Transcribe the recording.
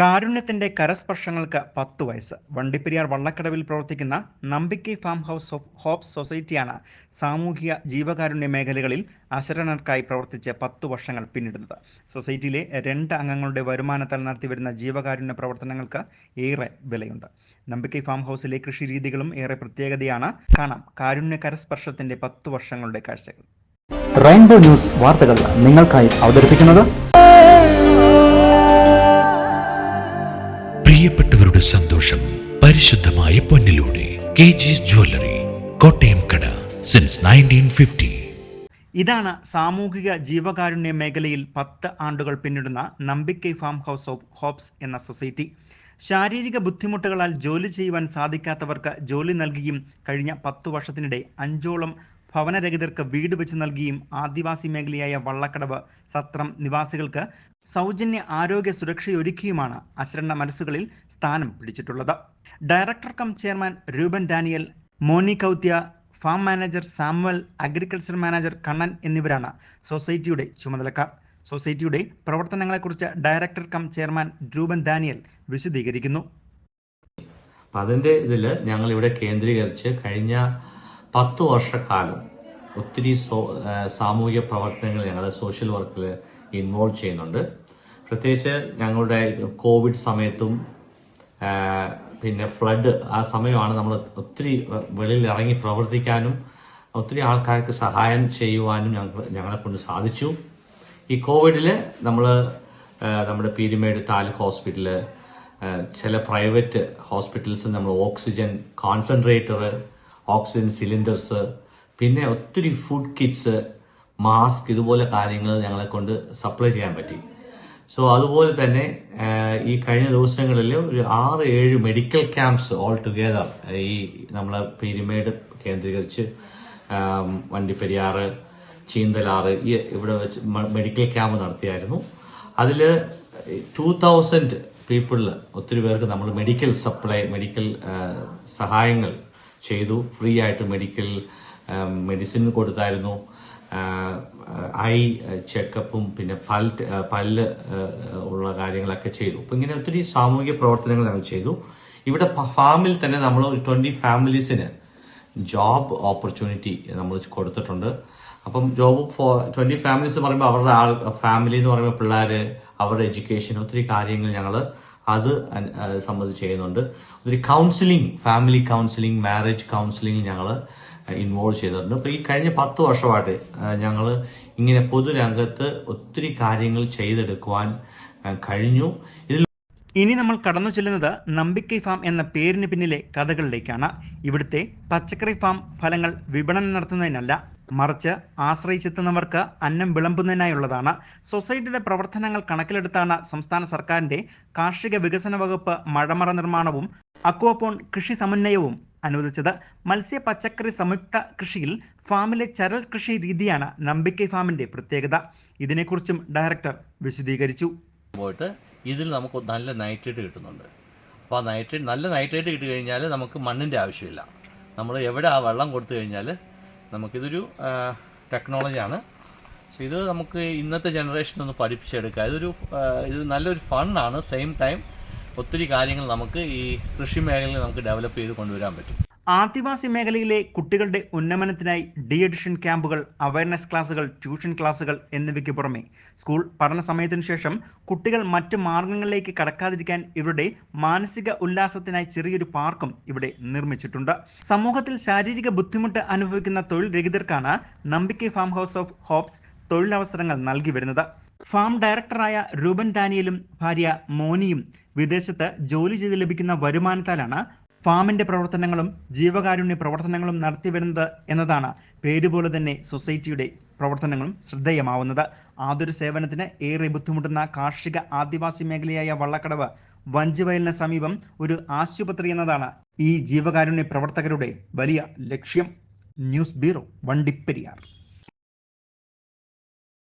കാരുണ്യത്തിന്റെ കരസ്പർശങ്ങൾക്ക് പത്ത് വയസ്സ്. വണ്ടിപ്പെരിയാർ വള്ളക്കടവിൽ പ്രവർത്തിക്കുന്ന Nambikkai farm house of hope സൊസൈറ്റിയാണ് സാമൂഹിക ജീവകാരുണ്യ മേഖലകളിൽ അശരണർക്കായി പ്രവർത്തിച്ച് പത്ത് വർഷങ്ങൾ പിന്നിടുന്നത്. സൊസൈറ്റിയിലെ രണ്ട് അംഗങ്ങളുടെ വരുമാനത്താൽ നടത്തിവരുന്ന ജീവകാരുണ്യ പ്രവർത്തനങ്ങൾക്ക് ഏറെ വിലയുണ്ട്. നമ്പിക്കി ഫാം ഹൗസിലെ കൃഷി രീതികളും ഏറെ പ്രത്യേകതയാണ്. കാണാം കാരുണ്യ കരസ്പർശത്തിന്റെ പത്ത് വർഷങ്ങളുടെ കാഴ്ചകൾ. റെയിൻബോ ന്യൂസ് വാർത്തകൾ നിങ്ങൾക്കായി അവതരിപ്പിക്കുന്നത് പ്രിയപ്പെട്ടവരുടെ സന്തോഷം പരിശുദ്ധമായ പൊന്നിലൂടെ. കെ ജിസ് ജ്വല്ലറി കോട്ടയം കട സിൻസ് നയന്റീൻ ഫിഫ്റ്റി ഇതാണ് സാമൂഹിക ജീവകാരുണ്യ മേഖലയിൽ പത്ത് ആണ്ടുകൾ പിന്നിടുന്ന Nambikkai farm house of hopes എന്ന സൊസൈറ്റി. ശാരീരിക ബുദ്ധിമുട്ടുകളാൽ ജോലി ചെയ്യുവാൻ സാധിക്കാത്തവർക്ക് ജോലി നൽകിയും കഴിഞ്ഞ പത്തു വർഷത്തിനിടെ അഞ്ചോളം ഭവനരഹിതർക്ക് വീട് വെച്ച് നൽകിയും ആദിവാസി മേഖലയായ വള്ളക്കടവ് സത്രം നിവാസികൾക്ക് സൗജന്യ ആരോഗ്യ സുരക്ഷയൊരുക്കിയുമാണ് അശരണ മനസ്സുകളിൽ സ്ഥാനം പിടിച്ചിട്ടുള്ളത്. Director cum chairman Rupan Daniel Moni കൗത്യ farm manager Samuel agriculture manager Kannan എന്നിവരാണ് സൊസൈറ്റിയുടെ ചുമതലക്കാർ. സൊസൈറ്റിയുടെ പ്രവർത്തനങ്ങളെക്കുറിച്ച് director cum chairman Rupan Daniel വിശദീകരിക്കുന്നു. അപ്പം അതിന്റെ ഇതിൽ ഞങ്ങൾ ഇവിടെ കേന്ദ്രീകരിച്ച് കഴിഞ്ഞ പത്ത് വർഷക്കാലം ഒത്തിരി സാമൂഹിക പ്രവർത്തനങ്ങൾ ഞങ്ങൾ സോഷ്യൽ വർക്കിൽ ഇൻവോൾവ് ചെയ്യുന്നുണ്ട്. പ്രത്യേകിച്ച് ഞങ്ങളുടെ കോവിഡ് സമയത്തും പിന്നെ ഫ്ലഡ് ആ സമയമാണ് നമ്മൾ ഒത്തിരി വെളിയിൽ ഇറങ്ങി പ്രവർത്തിക്കാനും ഒത്തിരി ആൾക്കാർക്ക് സഹായം ചെയ്യുവാനും ഞങ്ങൾ ഞങ്ങളെ കൊണ്ട് സാധിച്ചു. ഈ കോവിഡിൽ നമ്മൾ നമ്മുടെ പീരുമേട് താലൂക്ക് ഹോസ്പിറ്റൽ ചില പ്രൈവറ്റ് ഹോസ്പിറ്റൽസ് നമ്മൾ ഓക്സിജൻ കോൺസെൻട്രേറ്റർ ഓക്സിജൻ സിലിണ്ടേഴ്സ് പിന്നെ ഒത്തിരി ഫുഡ് കിറ്റ്സ് മാസ്ക് ഇതുപോലെ കാര്യങ്ങൾ ഞങ്ങളെ കൊണ്ട് സപ്ലൈ ചെയ്യാൻ പറ്റി. സോ അതുപോലെ തന്നെ ഈ കഴിഞ്ഞ ദിവസങ്ങളിൽ ഒരു ആറ് ഏഴ് മെഡിക്കൽ ക്യാമ്പ്സ് ഓൾ ടുഗെദർ ഈ നമ്മളെ പീരുമേട് കേന്ദ്രീകരിച്ച് വണ്ടിപ്പെരിയാറ് ചീന്തലാറ് ഈ ഇവിടെ വെച്ച് മെഡിക്കൽ ക്യാമ്പ് നടത്തിയായിരുന്നു. അതിൽ ടു തൗസൻഡ് പീപ്പിളിൽ ഒത്തിരി പേർക്ക് നമ്മൾ മെഡിക്കൽ സപ്ലൈ മെഡിക്കൽ സഹായങ്ങൾ ചെയ്തു. ഫ്രീ ആയിട്ട് മെഡിക്കൽ മെഡിസിൻ കൊടുത്തായിരുന്നു. ഐ ചെക്കപ്പും പിന്നെ പൽ പല്ല് ഉള്ള കാര്യങ്ങളൊക്കെ ചെയ്തു. അപ്പം ഇങ്ങനെ ഒത്തിരി സാമൂഹിക പ്രവർത്തനങ്ങൾ ഞങ്ങൾ ചെയ്തു. ഇവിടെ ഫാമിൽ തന്നെ നമ്മൾ ട്വന്റി ഫാമിലീസിന് ജോബ് ഓപ്പർച്യൂണിറ്റി നമ്മൾ കൊടുത്തിട്ടുണ്ട്. അപ്പം ജോബ് ട്വന്റി ഫാമിലീസ് പറയുമ്പോൾ അവരുടെ ആൾ ഫാമിലി എന്ന് പറയുമ്പോൾ പിള്ളേർ അവരുടെ എഡ്യൂക്കേഷൻ ഒത്തിരി കാര്യങ്ങൾ ഞങ്ങൾ അത് സംബന്ധിച്ച് ചെയ്യുന്നുണ്ട്. ഒത്തിരി counselling family counselling marriage counselling ഞങ്ങൾ ഇൻവോൾവ് ചെയ്തിട്ടുണ്ട്. അപ്പോൾ ഈ കഴിഞ്ഞ പത്ത് വർഷമായിട്ട് ഞങ്ങൾ ഇങ്ങനെ പൊതുരംഗത്ത് ഒത്തിരി കാര്യങ്ങൾ ചെയ്തെടുക്കുവാൻ കഴിഞ്ഞു. ഇതിൽ ഇനി നമ്മൾ കടന്നു ചെല്ലുന്നത് നമ്പിക്കൈ ഫാം എന്ന പേരിന് പിന്നിലെ കഥകളിലേക്കാണ്. ഇവിടുത്തെ പച്ചക്കറി ഫാം ഫലങ്ങൾ വിപണനം നടത്തുന്നതിനല്ല മറിച്ച് ആശ്രയിച്ചെത്തുന്നവർക്ക് അന്നം വിളമ്പുന്നതിനായുള്ളതാണ്. സൊസൈറ്റിയുടെ പ്രവർത്തനങ്ങൾ കണക്കിലെടുത്താണ് സംസ്ഥാന സർക്കാരിന്റെ കാർഷിക വികസന വകുപ്പ് മഴമറ നിർമ്മാണവും അക്വാപോൺ കൃഷി സമന്വയവും അനുവദിച്ചത്. മത്സ്യ പച്ചക്കറി സംയുക്ത കൃഷിയിൽ ഫാമിലെ ചരൽ കൃഷി രീതിയാണ് നമ്പിക്കൈ ഫാമിന്റെ പ്രത്യേകത. ഇതിനെക്കുറിച്ചും ഡയറക്ടർ വിശദീകരിച്ചു. ഇതിൽ നമുക്ക് നല്ല നൈട്രേറ്റ് കിട്ടുന്നുണ്ട്. അപ്പോൾ ആ നൈട്രേറ്റ് നല്ല നൈട്രേറ്റ് കിട്ടി കഴിഞ്ഞാൽ നമുക്ക് മണ്ണിന്റെ ആവശ്യമില്ല. നമ്മൾ എവിടെ ആ വെള്ളം കൊടുത്തു കഴിഞ്ഞാൽ നമുക്കിതൊരു ടെക്നോളജിയാണ്. സോ ഇത് നമുക്ക് ഇന്നത്തെ ജനറേഷനൊന്ന് പഠിപ്പിച്ചെടുക്കുക. ഇതൊരു ഇത് നല്ലൊരു ഫണ്ണാണ്. സെയിം ടൈം ഒത്തിരി കാര്യങ്ങൾ നമുക്ക് ഈ കൃഷി മേഖലയിൽ നമുക്ക് ഡെവലപ്പ് ചെയ്ത് കൊണ്ടുവരാൻ പറ്റും. ആദിവാസി മേഖലയിലെ കുട്ടികളുടെ ഉന്നമനത്തിനായി ഡി എഡിഷൻ ക്യാമ്പുകൾ അവയർനെസ് ക്ലാസുകൾ ട്യൂഷൻ ക്ലാസുകൾ എന്നിവയ്ക്ക് പുറമെ സ്കൂൾ പഠന സമയത്തിന് ശേഷം കുട്ടികൾ മറ്റ് മാർഗങ്ങളിലേക്ക് കടക്കാതിരിക്കാൻ ഇവരുടെ മാനസിക ഉല്ലാസത്തിനായി ചെറിയൊരു പാർക്കും ഇവിടെ നിർമ്മിച്ചിട്ടുണ്ട്. സമൂഹത്തിൽ ശാരീരിക ബുദ്ധിമുട്ട് അനുഭവിക്കുന്ന തൊഴിൽ രഹിതർക്കാണ് Nambikkai farm house of hopes തൊഴിലവസരങ്ങൾ നൽകി വരുന്നത്. ഫാം ഡയറക്ടറായ രൂപൻ ഡാനിയലും ഭാര്യ മോനിയും വിദേശത്ത് ജോലി ചെയ്ത് ലഭിക്കുന്ന വരുമാനത്താലാണ് ഫാമിന്റെ പ്രവർത്തനങ്ങളും ജീവകാരുണ്യ പ്രവർത്തനങ്ങളും നടത്തി വരുന്നത് എന്നതാണ് പേരുപോലെ തന്നെ സൊസൈറ്റിയുടെ പ്രവർത്തനങ്ങളും ശ്രദ്ധേയമാവുന്നത്. ആതൊരു സേവനത്തിന് ഏറെ ബുദ്ധിമുട്ടുന്ന കാർഷിക ആദിവാസി മേഖലയായ വള്ളക്കടവ് വഞ്ചിവയലിന് സമീപം ഒരു ആശുപത്രി എന്നതാണ് ഈ ജീവകാരുണ്യ പ്രവർത്തകരുടെ വലിയ ലക്ഷ്യം. News bureau Vandiperiyar.